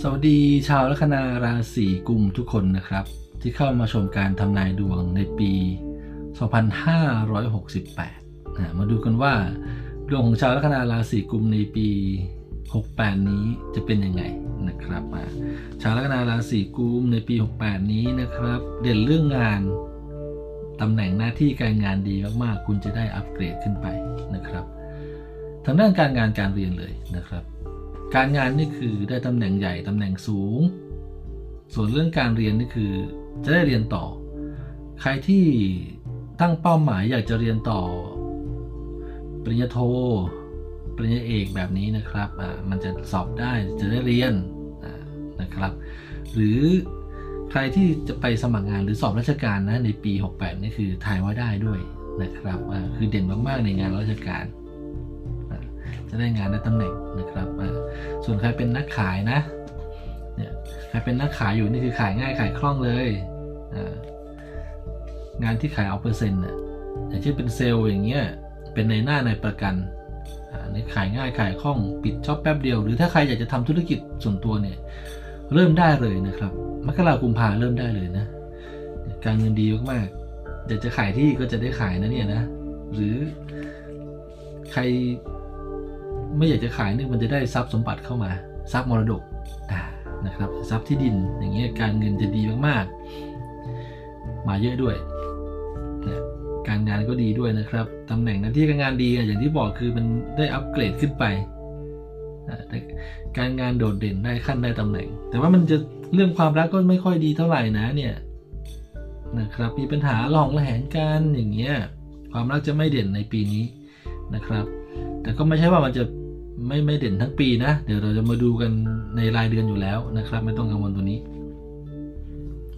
สวัสดีชาวลัคนาราศีกุมทุกคนนะครับ ที่เข้ามาชมการทำนายดวงในปี 2568อะมาดูกันว่า ดวงของชาวลัคนาราศีกุมในปี 68 นี้จะเป็นยังไงนะครับชาวลัคนาราศีกุมในปี 68 นี้นะครับ เด่นเรื่องงานตำแหน่งหน้าที่การงานดีมากๆ คุณจะได้อัปเกรดขึ้นไปนะครับทางด้านการงานการเรียนเลยนะครับ การงานนี่คือได้ตำแหน่งใหญ่ตำแหน่งสูง ส่วนเรื่องการเรียนนี่คือจะได้เรียนต่อ ใครที่ตั้งเป้าหมายอยากจะเรียนต่อ ปริญญาโท ปริญญาเอกแบบนี้นะครับอ่ามันจะสอบได้จะได้เรียนอ่านะครับ หรือใครที่จะไปสมัครงานหรือสอบราชการนะในปี 68 นี่คือถ่ายว่าได้ด้วยนะครับอ่าคือเด่นมากๆในงานราชการ จะได้งานได้ตำแหน่งนะครับส่วนใครเป็นนักขายนะเนี่ยใครเป็นนักขายอยู่นี่คือขายง่ายขายคล่องเลยงานที่ขายเอาเปอร์เซ็นต์น่ะอย่างเช่นเป็นเซลล์อย่างเงี้ยเป็นในหน้าในประกันอ่านี่ขายง่ายขายคล่องปิดช็อปแป๊บเดียว หรือถ้าใครอยากจะทำธุรกิจส่วนตัวเนี่ยเริ่มได้เลยนะครับมกรากุมภาเริ่มได้เลยนะ การเงินดีมากๆอยากจะขายที่ก็จะได้ขายนะเนี่ยนะ หรือใคร ไม่อยากจะขายเนี่ยมันจะได้ทรัพย์สมบัติเข้ามา ทรัพย์มรดกนะครับทรัพย์ที่ดินอย่างเงี้ยการเงินจะดีมากๆ มาเยอะด้วยนะการงานก็ดีด้วยนะครับตำแหน่งหน้าที่การงานดีอย่างที่บอกคือมันได้อัปเกรดขึ้นไปการงานโดดเด่นได้ขั้นได้ตำแหน่ง แต่ว่ามันจะเรื่องความรักก็ไม่ค่อยดีเท่าไหร่นะเนี่ยนะครับมีปัญหาหลองระแหงกันอย่างเงี้ยความรักจะไม่เด่นในปีนี้นะครับ แต่ก็ไม่ใช่ว่ามันจะ ไม่ไม่เด่นทั้งปีนะ เดี๋ยวเราจะมาดูกันในรายเดือนอยู่แล้วนะครับ ไม่ต้องกังวลตัวนี้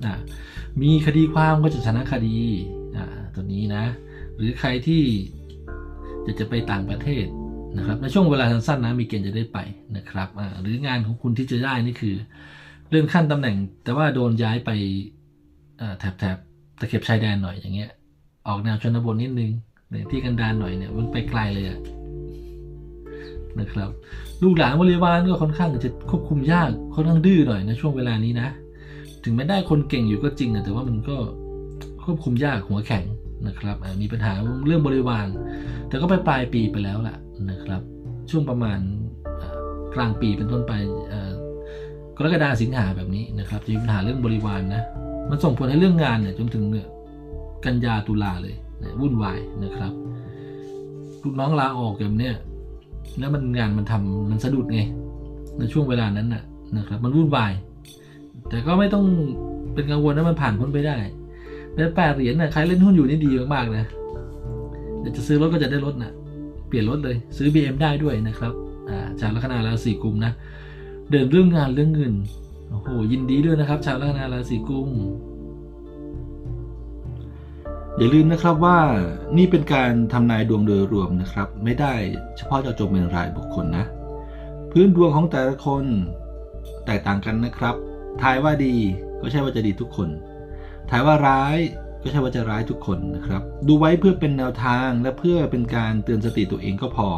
อ่ามีคดีความก็จะชนะคดีอ่าตัวนี้นะ หรือใครที่จะจะไปต่างประเทศนะครับในช่วงเวลาสั้นๆนะมีเกณฑ์จะได้ไปนะครับอ่าหรืองานของคุณที่จะได้นี่คือเลื่อนขั้นตำแหน่ง แต่ว่าโดนย้ายไปแถบแถบตะเข็บชายแดนหน่อยอย่างเงี้ย ออกแนวชนบทนิดนึงเนี่ยที่กันดารหน่อยเนี่ยมันไปไกลเลยอะ นะครับ ลูกหลานบริวารก็ค่อนข้างจะควบคุมยากค่อนข้างดื้อหน่อยนะช่วงเวลานี้นะ ถึงแม้ได้คนเก่งอยู่ก็จริงแต่ว่ามันก็ควบคุมยากหัวแข็งนะครับมีปัญหาเรื่องบริวาร แต่ก็ไปปลายปีไปแล้วล่ะนะครับ ช่วงประมาณกลางปีเป็นต้นไปกรกฎาสิงหาแบบนี้นะครับจะมีปัญหาเรื่องบริวารนะมันส่งผลให้เรื่องงานเนี่ยจนถึงเนี่ยกันยาตุลาเลยเนี่ยวุ่นวายนะครับลูกน้องลาออกแบบเนี้ย แล้วมันงานมันทำมันสะดุดไง ในช่วงเวลานั้นน่ะนะครับ มันวุ่นวาย แต่ก็ไม่ต้องเป็นกังวลนะมันผ่านพ้นไปได้แล้วแปดเหรียญน่ะใครเล่นหุ้นอยู่นี่ดีมากๆนะเดี๋ยวจะซื้อรถก็จะได้รถน่ะ เปลี่ยนรถเลย ซื้อ BM ได้ด้วยนะครับอ่าชาวลัคนาราศีกุมนะเดินเรื่องงานเรื่องเงินโอ้โหยินดีด้วยนะครับ ชาวลัคนาราศีกุม อย่าลืมนะครับว่านี่เป็นการทำนายดวงโดยรวมนะครับ ไม่ได้เฉพาะเจาะจงเป็นรายบุคคลนะ พื้นดวงของแต่ละคนแตกต่างกันนะครับทายว่าดีก็ใช่ว่าจะดีทุกคนทายว่าร้ายก็ใช่ว่าจะร้ายทุกคนนะครับ ดูไว้เพื่อเป็นแนวทางและเพื่อเป็นการเตือนสติตัวเองก็พอ